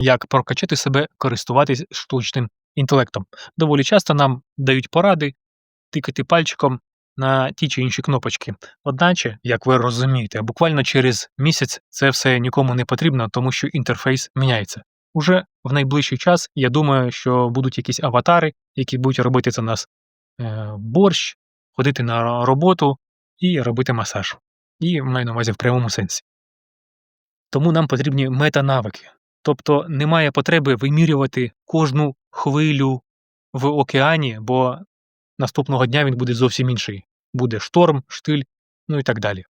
як прокачати себе користуватись штучним інтелектом. Доволі часто нам дають поради тикати пальчиком на ті чи інші кнопочки. Одначе, як ви розумієте, буквально через місяць це все нікому не потрібно, тому що інтерфейс міняється. Уже в найближчий час я думаю, що будуть якісь аватари, які будуть робити за нас е, борщ, ходити на роботу і робити масаж. І маю на увазі в прямому сенсі. Тому нам потрібні метанавики. Тобто немає потреби вимірювати кожну хвилю в океані, бо наступного дня він буде зовсім інший. Буде шторм, штиль, ну і так далі.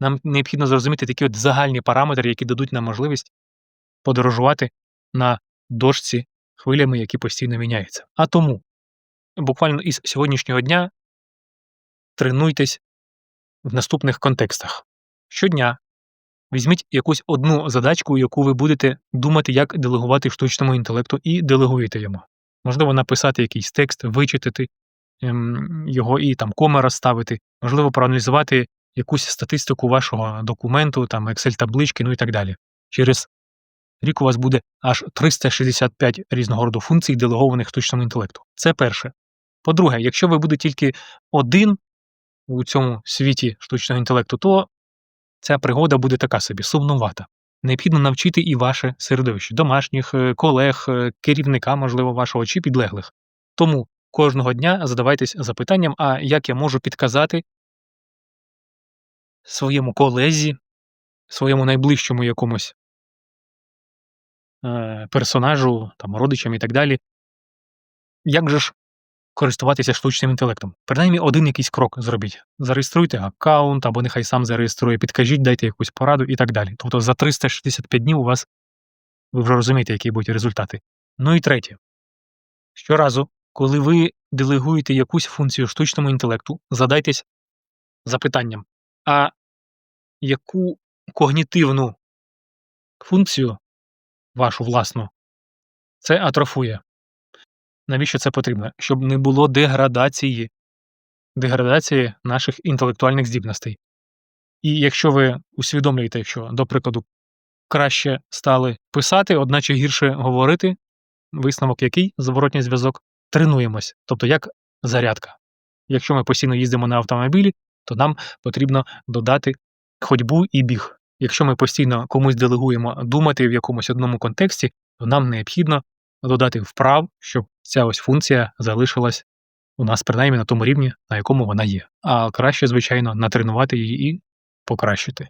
Нам необхідно зрозуміти такі от загальні параметри, які дадуть нам можливість подорожувати на дошці хвилями, які постійно міняються. А тому буквально із сьогоднішнього дня тренуйтесь в наступних контекстах. Щодня візьміть якусь одну задачку, яку ви будете думати, як делегувати штучному інтелекту, і делегуєте йому. Можливо, написати якийсь текст, вичитати ем, його і там коми розставити, можливо, проаналізувати якусь статистику вашого документу, там Excel-таблички, ну і так далі. Через рік у вас буде аж 365 різного роду функцій, делегованих штучному інтелекту. Це перше. По-друге, якщо ви будете тільки один у цьому світі штучного інтелекту, то ця пригода буде така собі сумнувата. Необхідно навчити і ваше середовище, домашніх, е, колег, е, керівника, можливо, вашого чи підлеглих. Тому кожного дня задавайтесь запитанням, а як я можу підказати своєму колезі, своєму найближчому якомусь е, персонажу, там, родичам і так далі, як же ж користуватися штучним інтелектом? Принаймні один якийсь крок зробіть. Зареєструйте аккаунт, або нехай сам зареєструє, підкажіть, дайте якусь пораду і так далі. Тобто за 365 днів у вас ви вже розумієте, які будуть результати. Ну і третє. Щоразу, коли ви делегуєте якусь функцію штучному інтелекту, задайтесь запитанням, а яку когнітивну функцію вашу власну це атрофує? Навіщо це потрібно? Щоб не було деградації, деградації наших інтелектуальних здібностей. І якщо ви усвідомлюєте, що, до прикладу, краще стали писати, одначе гірше говорити, висновок який зворотній зв'язок, тренуємось, тобто як зарядка. Якщо ми постійно їздимо на автомобілі, то нам потрібно додати ходьбу і біг. Якщо ми постійно комусь делегуємо думати в якомусь одному контексті, то нам необхідно додати вправ, щоб ця ось функція залишилась у нас принаймні на тому рівні, на якому вона є. А краще, звичайно, натренувати її і покращити.